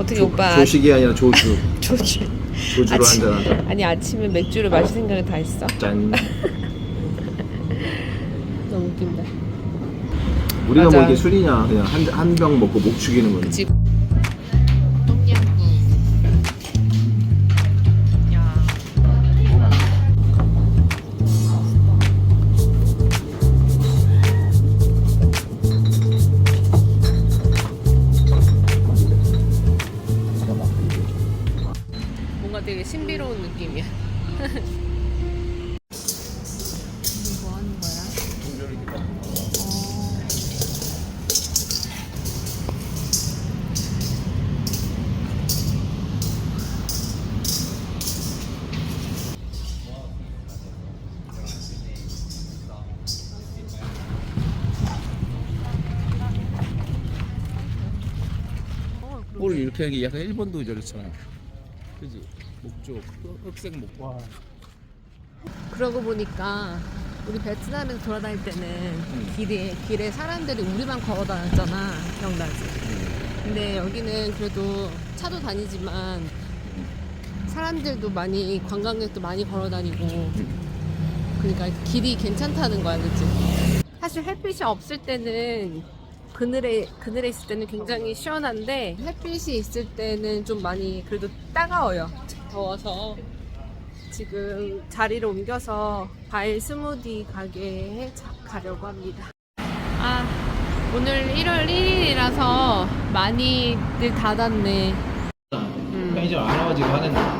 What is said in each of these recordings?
어떻게 오빠 조식이 아니라 조주. 조주 조주로 아침- 한잔하자. 아니 아침에 맥주를 마실 생각을 다 했어? 짠. 너무 웃긴다. 우리가 맞아. 뭐 이게 술이냐 그냥 한 한 병 먹고 목 죽이는 거지. 그치. 되게 신비로운 느낌이야. 이거 뭐 하는 거야? 어. 뭘 이렇게 하기 약간 일본도 저렇잖아. 그지? 목조 흑색 목. 와. 그러고 보니까 우리 베트남에서 돌아다닐 때는 길에 길에 사람들이 우리만 걸어 다녔잖아 기억나지? 근데 여기는 그래도 차도 다니지만 사람들도 많이 관광객도 많이 걸어 다니고 그러니까 길이 괜찮다는 거야, 그치? 사실 햇빛이 없을 때는 그늘에 그늘에 있을 때는 굉장히 시원한데 햇빛이 있을 때는 좀 많이 그래도 따가워요. 더워서 지금 자리를 옮겨서 과일 스무디 가게에 자- 가려고 합니다. 아, 오늘 1월 1일이라서 많이들 닫았네. 음. 편의점 안 와가지고 하는데.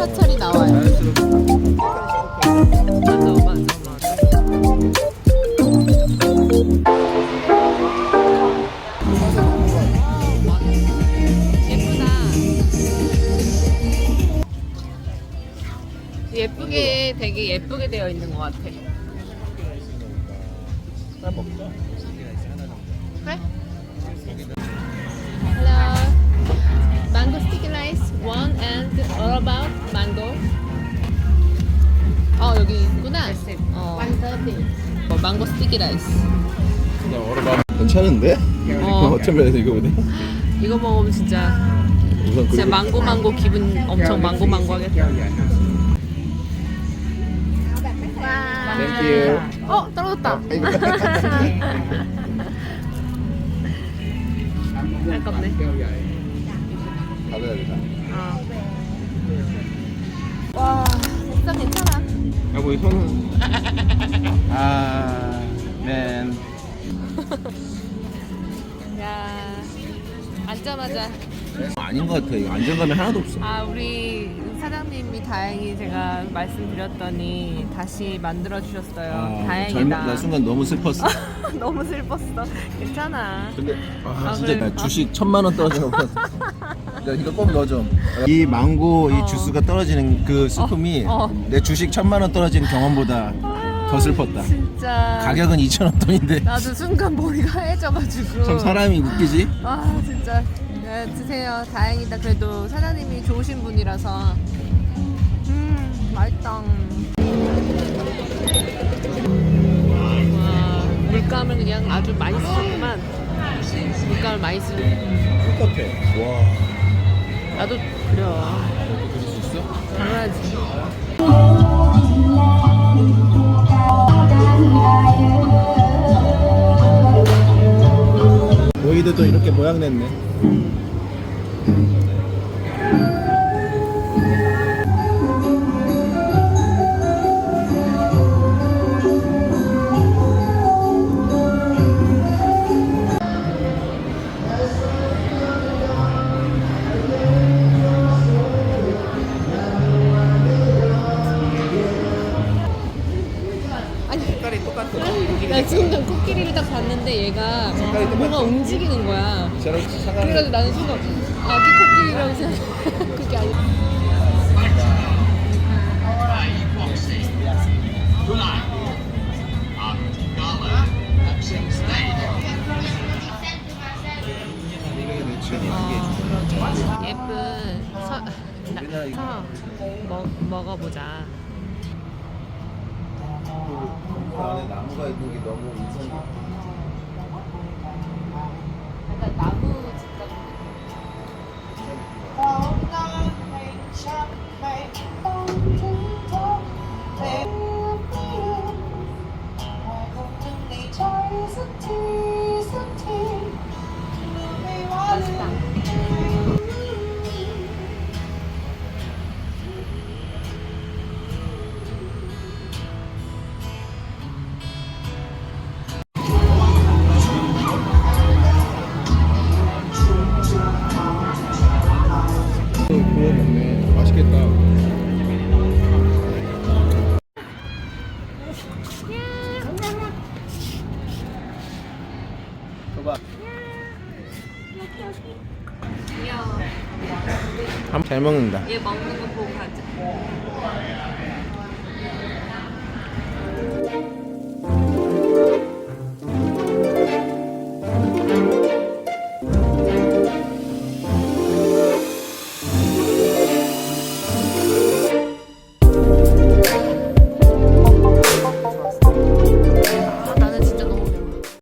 사찰이 나와요. 예쁘다. 예쁘게 되게 예쁘게 되어 있는 것 같아. 그래? Hello. Mango 130. 어. 130. 어, 망고 스티키 라이스. 그냥 얼어봐. 괜찮은데? 어. 어쩜 면에서 이거보다? 이거 먹으면 진짜 우선 진짜 그리고 망고 망고 기분 엄청 망고 망고 하겠다. 어 떨어졌다. 어, 아깝네. 받아야 되잖아. 어. 와. 진짜 괜찮아. 여보 이 손은. 아, 맨. 야, 앉자마자. 아닌 것 같아. 이거 안정감이 하나도 없어. 아, 우리 사장님이 다행히 제가 말씀드렸더니 다시 만들어 주셨어요. 아, 다행이다. 젊은 나 순간 너무 슬펐어. 너무 슬펐어. 괜찮아. 근데 아, 아, 진짜 그래? 나 주식 천만 원 떨어진 거 봤어. 야 이거 꼭 넣어 좀. 이 망고 이 어. 주스가 떨어지는 그 슬픔이 어, 어. 내 주식 천만 원 떨어진 경험보다 더 슬펐다. 진짜. 가격은 2천 원 돈인데 나도 순간 머리가 하얘져가지고. 참 사람이 웃기지. 아 진짜 네, 드세요 다행이다 그래도 사장님이 좋으신 분이라서 음 맛있다 와 물감을 그냥 아주 많이 쓰셨구만 물감을 많이 쓰 똑같아. 와. 나도 그려 그릴 수 있어? 당연하지 너희들도 이렇게 모양 냈네. 음. 근데 얘가 뭔가 움직이는 거야. 저랑 상관없이 그래가지고 나는 순간 아기 코끼리라고 생각. 그게 취향이야. 어, 예쁜 서, 나, 서 먹, 먹어보자. 그 안에 나무가 있는 게 너무 인상. 약간 나무 귀여워. 잘 먹는다. 얘 먹는 거 보고 가자.